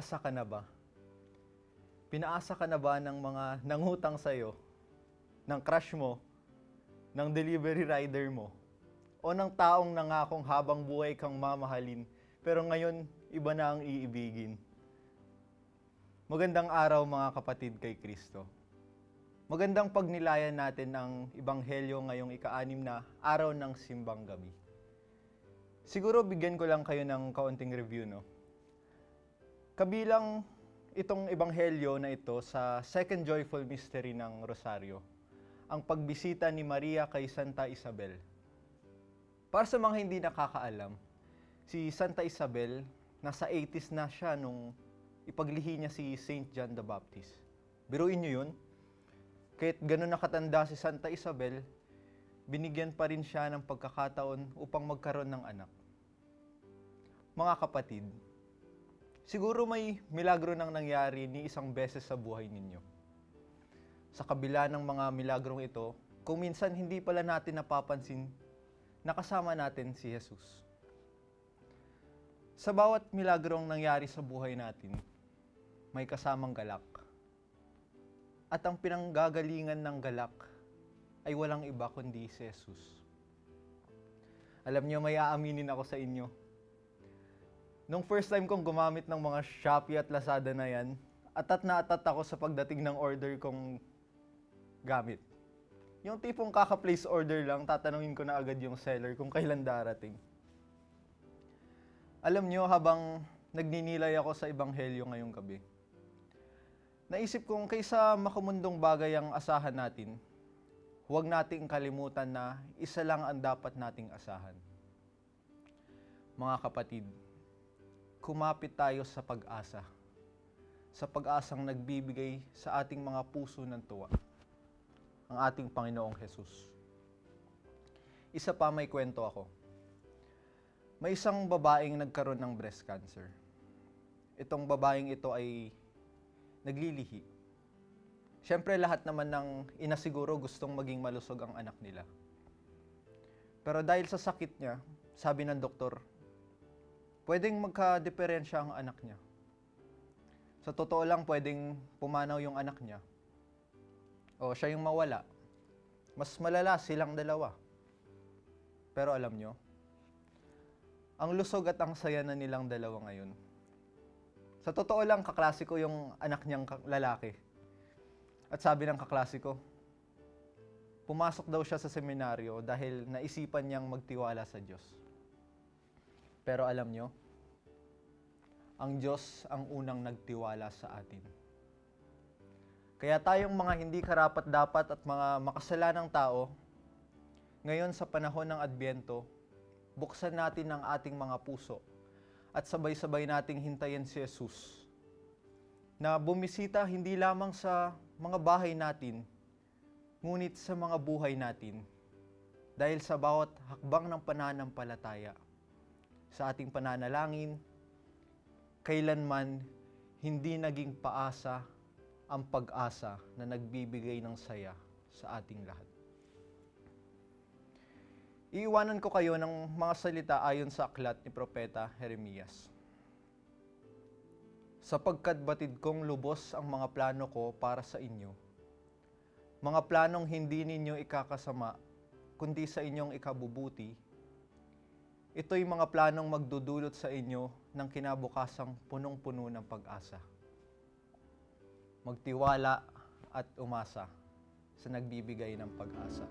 ka na ba? Pinaasa ka na ba ng mga nangutang sa'yo, ng crush mo, ng delivery rider mo, o ng taong nangakong habang buhay kang mamahalin, pero ngayon iba na ang iibigin? Magandang araw mga kapatid kay Kristo. Magandang pagnilayan natin ang Ibanghelyo ngayong ika-anim na araw ng simbang gabi. Siguro bigyan ko lang kayo ng kaunting review, no? Kabilang itong ebanghelyo na ito sa second joyful mystery ng Rosario, ang pagbisita ni Maria kay Santa Isabel. Para sa mga hindi nakakaalam, si Santa Isabel, nasa 80s na siya nung ipaglihi niya si Saint John the Baptist. Biruin niyo yun? Kahit ganun nakatanda si Santa Isabel, binigyan pa rin siya ng pagkakataon upang magkaroon ng anak. Mga kapatid, siguro may milagro nang nangyari ni isang beses sa buhay ninyo. Sa kabila ng mga milagrong ito, kung minsan hindi pala natin napapansin, nakasama natin si Jesus. Sa bawat milagrong nangyari sa buhay natin, may kasamang galak. At ang pinanggagalingan ng galak ay walang iba kundi si Jesus. Alam niyo, may aaminin ako sa inyo. Nung first time kong gumamit ng mga Shopee at Lazada na yan, atat na atat ako sa pagdating ng order kong gamit. Yung tipong kaka-place order lang, tatanungin ko na agad yung seller kung kailan darating. Alam nyo, habang nagninilay ako sa Ebanghelyo ngayong gabi, naisip kong kaysa makumundong bagay ang asahan natin, huwag nating kalimutan na isa lang ang dapat nating asahan. Mga kapatid, kumapit tayo sa pag-asa. Sa pag-asang nagbibigay sa ating mga puso ng tuwa. Ang ating Panginoong Jesus. Isa pa may kwento ako. May isang babaeng nagkaroon ng breast cancer. Itong babaeng ito ay naglilihi. Siyempre lahat naman ng ina siguro gustong maging malusog ang anak nila. Pero dahil sa sakit niya, sabi ng doktor, pwedeng magka-diferensya ang anak niya. Sa totoo lang, pwedeng pumanaw yung anak niya. O siya yung mawala. Mas malala silang dalawa. Pero alam nyo, ang lusog at ang saya na nilang dalawa ngayon. Sa totoo lang, kaklasiko yung anak niyang lalaki. At sabi ng kaklasiko, pumasok daw siya sa seminaryo dahil naisipan niyang magtiwala sa Diyos. Pero alam nyo, ang Diyos ang unang nagtiwala sa atin. Kaya tayong mga hindi karapat-dapat at mga makasalanang tao, ngayon sa panahon ng Adbyento, buksan natin ang ating mga puso at sabay-sabay nating hintayin si Jesus na bumisita hindi lamang sa mga bahay natin, ngunit sa mga buhay natin. Dahil sa bawat hakbang ng pananampalataya, sa ating pananalangin, kailanman hindi naging paasa ang pag-asa na nagbibigay ng saya sa ating lahat. Iiwanan ko kayo ng mga salita ayon sa aklat ni Propeta Jeremias. Sapagkat batid kong lubos ang mga plano ko para sa inyo, mga planong hindi ninyo ikakasama, kundi sa inyong ikabubuti, ito'y mga planong magdudulot sa inyo ng kinabukasang punong-puno ng pag-asa. Magtiwala at umasa sa nagbibigay ng pag-asa.